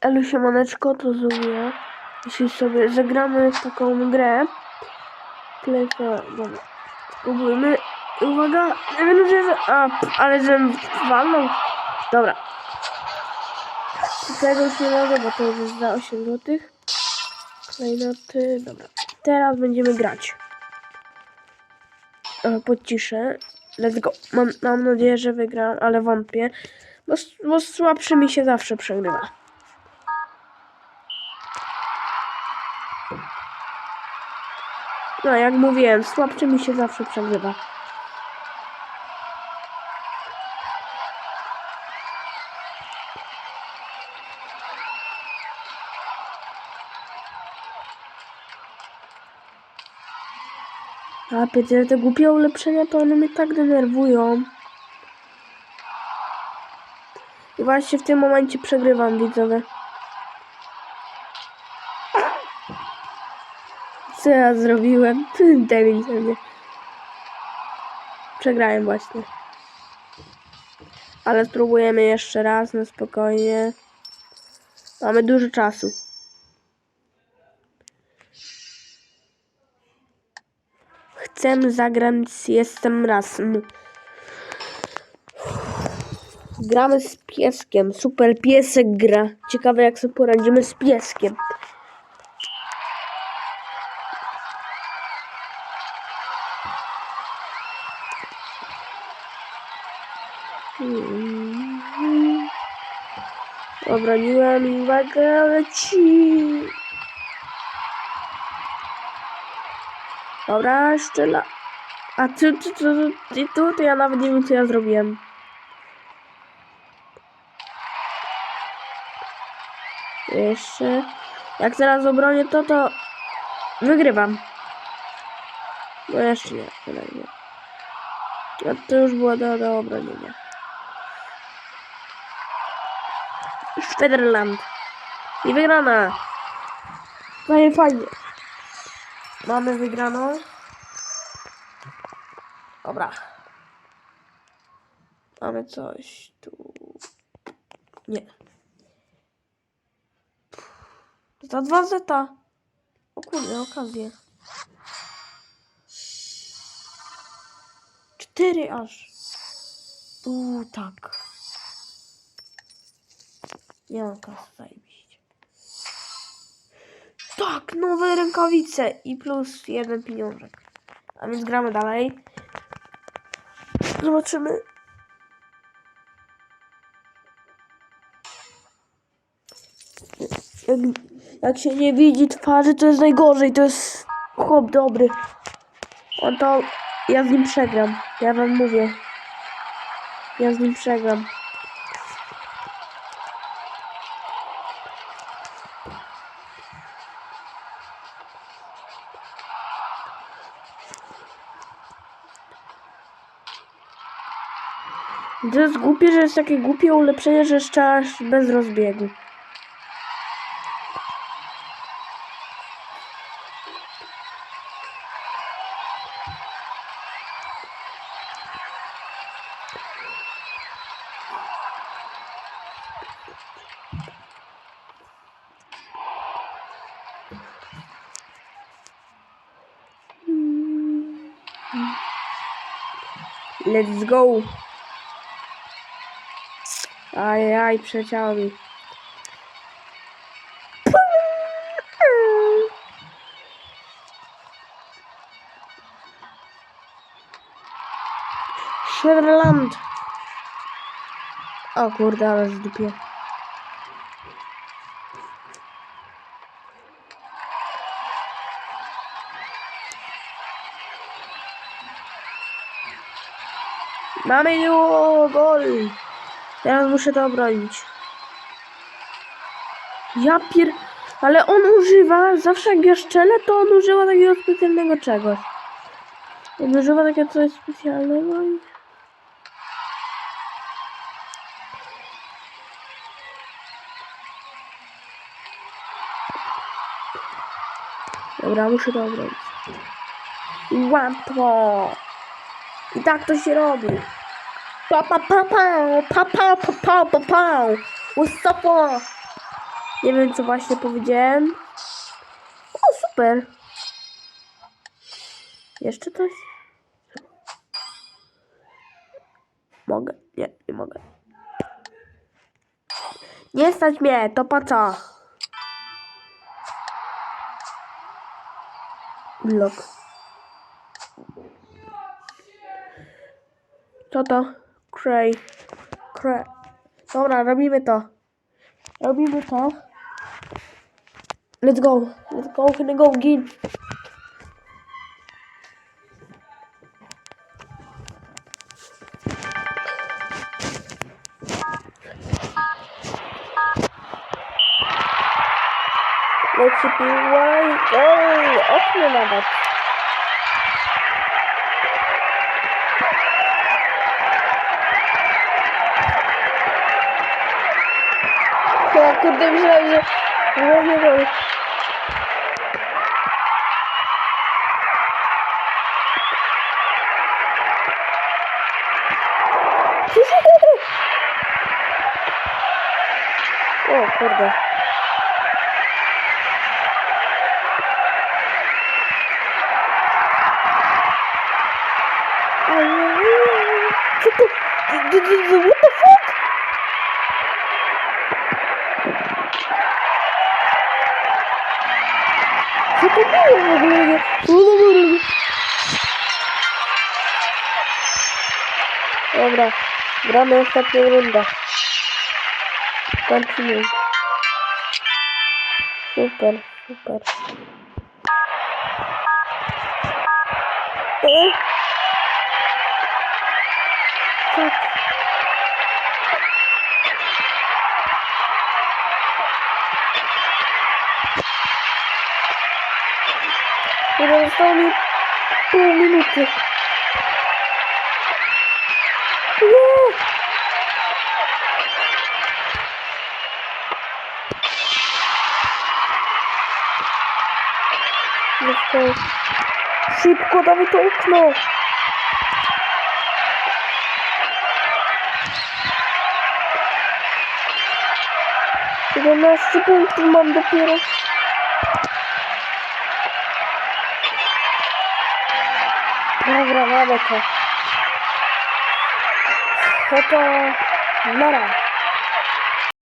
Elu siemaneczko, to Zumia. Jeśli sobie zagramy w taką grę. Klejka, dobra. Spróbujmy. Uwaga, nie wiem, że... A, ale że walną. Dobra. Tego już nie mogę, bo to jest za 8 zł. Klejnoty, dobra. Teraz będziemy grać. E, Podciszę. Let's go. Mam, mam nadzieję, że wygram, ale wątpię. Bo, bo słabszy mi się zawsze przegrywa. No, jak mówiłem, słabszy mi się zawsze przegrywa. A Peter, te głupie ulepszenia to one mnie tak denerwują. I właśnie w tym momencie przegrywam, widzowie. Co ja zrobiłem? Debil ze. Przegrałem właśnie. Ale spróbujemy jeszcze raz, na spokojnie. Mamy dużo czasu. Chcę zagrać, jestem raz. Gramy z pieskiem. Super piesek gra. Ciekawe jak sobie poradzimy z pieskiem. Obroniłem i uwaga, leci. Dobra, jeszcze la... A ty, ty, ty, ty, tu, to ja nawet nie wiem, co ja zrobiłem. Jeszcze. Jak teraz obronię to, to wygrywam. No jeszcze nie, tyle nie. No to już było do, do obronienia. Federland. I wygrana. No i fajnie. Mamy wygraną. Dobra. Mamy coś tu. Nie. Za dwa zeta. O kurde, okazję. Cztery aż. Uuu, tak. Kasy, zajebiście. Tak, nowe rękawice i plus jeden pieniążek. A więc gramy dalej. Zobaczymy. Jak, jak się nie widzi twarzy, to jest najgorzej. To jest chłop dobry. On to... Ja z nim przegram. Ja wam mówię. Ja z nim przegram. To jest głupie, że jest takie głupie ulepszenie, że jeszcze bez rozbiegu. Let's go. Ajaj, przeciało mi. Sherland. O kurde, ale zdupie. Mamy już gol. Teraz muszę to obronić. Ja pier... Ale on używa, zawsze jak ja szczelę, to on używa takiego specjalnego czegoś. On używa takiego coś specjalnego i... Dobra, muszę to obronić. Łatwo! I tak to się robi. Pa pa pa pa, pa pa pa pa pa pa. Nie wiem co właśnie powiedziałem. O, super. Jeszcze coś? Mogę? Nie, nie mogę. Nie stać mnie, to po co? Blok. Co to? Cray. Cray. Dobra, robimy to. Robimy to. Let's go. Let's go, gonna go gin. Leci piła i oj, okno nawet. Kurde myślałem, że że nie wiem. O kurde. Co to? Co to było w ogóle? Nie- Dobra, gramy ostatnią rundę. Kończymy. Super, super. E? Tak. Kurde, Zostało mi pół minuty. Nie! Let's go. Szybko, dawaj to okno! Siedemnaście punktów mam dopiero. Dobra, mamy to. No to... Nara.